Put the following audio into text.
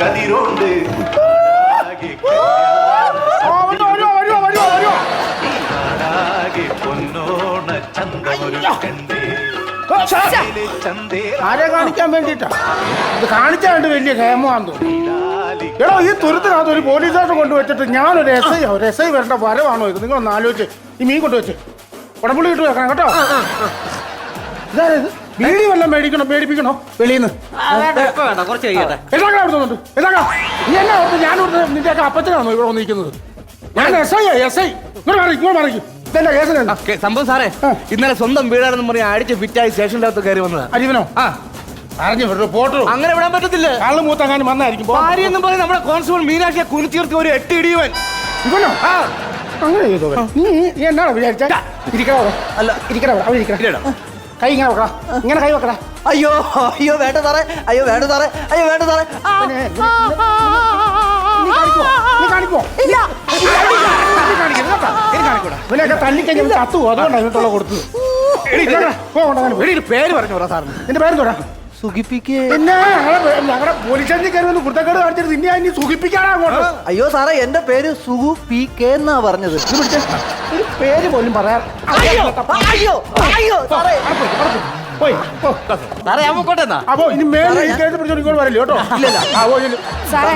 കതിരോണ്ട് പൊന്നോണ ചന്തമൊരു കണ്ടേ ആരെ കാണിക്കാൻ വേണ്ടിട്ടാ ഇത് കാണിച്ചാണ്ട് വലിയ ക്ഷേമമാണെന്ന് തോന്നുന്നു. എടോ ഈ തുരുത്തിനകത്ത് ഒരു പോലീസ് സ്റ്റേഷൻ കൊണ്ടുവച്ചിട്ട് ഞാനൊരു എസ് ഐ ഒരു എസ് ഐ വരേണ്ട വരവാണോ ഇത്? നിങ്ങൾ ഒന്ന് ആലോചിച്ച്. ഈ മീൻ കൊണ്ടുവച്ച്. ഉടമ്പുള്ളി ഇട്ട് വെക്കണം കേട്ടോ? ബീഡി വല്ലതും മേടിക്കണോ? മേടിപ്പിക്കണോ വെളിയിൽ നിന്ന്. വേണ്ട കുറച്ച് കഴിയട്ടെ. അവിടെ നീ എന്നാ ഓർത്ത് ഞാൻ ഇവിടുന്ന് നിന്റെയൊക്കെ അപ്പച്ചനാണോ ഇവിടെ വന്നിരിക്കുന്നത്? ഞാൻ എസ് ഐ എസ് ഐ ഇങ്ങോട്ട് മാറി ഇങ്ങോട്ട് മാറിക്കും ഇതെന്റെ കേസിലുണ്ട് ഓക്കേ, സംഭവം സാറേ ഇന്നലെ സ്വന്തം വീടാണെന്ന് പറഞ്ഞ് അടിച്ച് ഫിറ്റായി സ്റ്റേഷന്റെ അകത്ത് കയറി വന്നതാ. അരിവനോ? ആ. അറിഞ്ഞു വിട്ടു അങ്ങനെ വിടാൻ പറ്റത്തില്ല. കള്ളു മൂത്തങ്ങാനും വന്നായിരിക്കും. ഭാര്യ എന്നും പറഞ്ഞ് നമ്മുടെ കോൺസ്റ്റബിൾ മീനാക്ഷിയെ കുനിച്ചീർത്തി ഒരു എട്ട് ഇടിയവൻ. ഇവനോ? ആ. അങ്ങനെ ചെയ്തോ? നീ എന്നാണ് വിചാരിച്ച? അല്ല. ഇരിക്കടാ അവിടെ. ഇല്ലടാ. കൈ ഇങ്ങനെ വെക്കടാ. ഇങ്ങനെ കൈ വെക്കടാ. അയ്യോ അയ്യോ വേണ്ട സാറേ. അയ്യോ വേണ്ട സാറേ. അയ്യോ വേണ്ട സാറേ. ആ, പിന്നെ നീ കാണിക്കുവോ? നീ കാണിക്കുവോ? ഇല്ല. നീ കാണിക്കരുത് കേട്ടോ. ഇനി കാണിക്കൂടാ. ഇവനെയൊക്കെ തല്ലിക്കഴിഞ്ഞാൽ ഇവൻ ചത്തുവോ അതുകൊണ്ടാണ് ഇവട്ടുള്ള കൊടുത്തത്. ഇല്ലടാ, പോ, കൊണ്ട് അങ്ങനെ പോ. എടീ, ഒരു പേര് പറഞ്ഞു സാറിന്. നിന്റെ പേരെന്തോടാ സുഖിപ്പിക്കേ. പിന്നെ ഞങ്ങളെ ഞങ്ങളുടെ പോലീസ് സ്റ്റേഷനിൽ കയറി വന്ന് കുർത്തക്കേട് കാണിച്ചിട്ട് നിന്നെ ഇനി സുഖിപ്പിക്കാനാ അങ്ങോട്ട്. അയ്യോ സാറേ എന്റെ പേര് സുഗു പി കെ എന്നാ പറഞ്ഞത്. ഇത് പിടിച്ചേ. ഒരു പേര് പോലും പറയാൻ അയ്യോ അയ്യോ അയ്യോ സാറേ. പോയി പോ. സാറേ എന്നാ? അപ്പോ ഇനി മേലെ കേസ് പിടിച്ചോണ്ട് ഇങ്ങോട്ട് വരല്ലേ കേട്ടോ? ഇല്ലല്ലോ ആ, പോയി സാറേ